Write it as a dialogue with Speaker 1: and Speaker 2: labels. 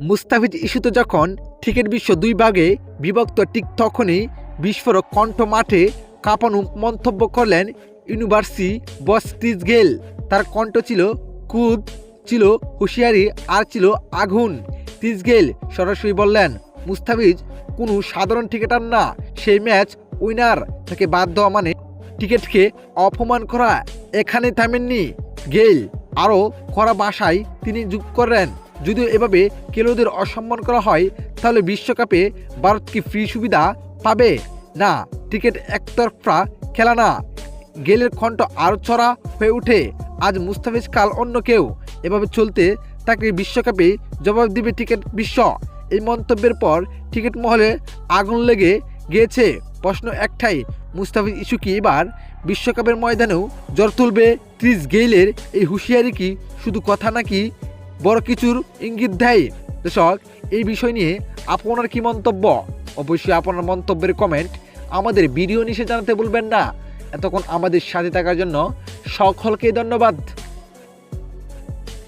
Speaker 1: মুস্তাফিজ ইস্যুতে যখন ক্রিকেট বিশ্ব দুই ভাগে বিভক্ত, ঠিক তখনই বিস্ফোরক কণ্ঠ মাঠে কাঁপানো মন্তব্য করলেন ইউনিভার্সি বস ক্রিস গেল। তার কণ্ঠ ছিল কুদ ছিল হুঁশিয়ারি আর ছিল আগুন। ক্রিস গেল সরাসরি বললেন, মুস্তাফিজ, কোনো সাধারণ ক্রিকেটার না সেই ম্যাচ উইনার। থেকে বাদ দেওয়া মানে টিকিটকে অপমান করা। এখানে থামেননি। গেল আরও কড়া বাসায় তিনি যোগ করেন যদিও এভাবে খেলোয়াড়দের অসম্মান করা হয়, তাহলে বিশ্বকাপে ভারত কি ফ্রি সুবিধা পাবে? না, টিকিট একতরফা খেলা না। গেলের কণ্ঠ আরও চড়া হয়ে ওঠে। আজ মুস্তাফিজ কাল অন্য কেউ। এভাবে চলতে তাকে বিশ্বকাপে জবাব দিবে টিকিট বিশ্ব। এই মন্তব্যের পর টিকিট মহলে আগুন লেগে গিয়েছে। প্রশ্ন একটাই, মুস্তাফিজ ইস্যু কি এবার বিশ্বকাপের ময়দানেও জ্বর তুলবে ক্রিস গেইলের এই হুঁশিয়ারি কি শুধু কথা নাকি বড় কিছুর ইঙ্গিত দেয়। দর্শক, এই বিষয় নিয়ে আপনার কি মন্তব্য? অবশ্যই আপনার মন্তব্যের কমেন্ট আমাদের ভিডিও নিচে জানাতে বলবেন না। এতক্ষণ আমাদের সাথে থাকার জন্য সকলকে ধন্যবাদ।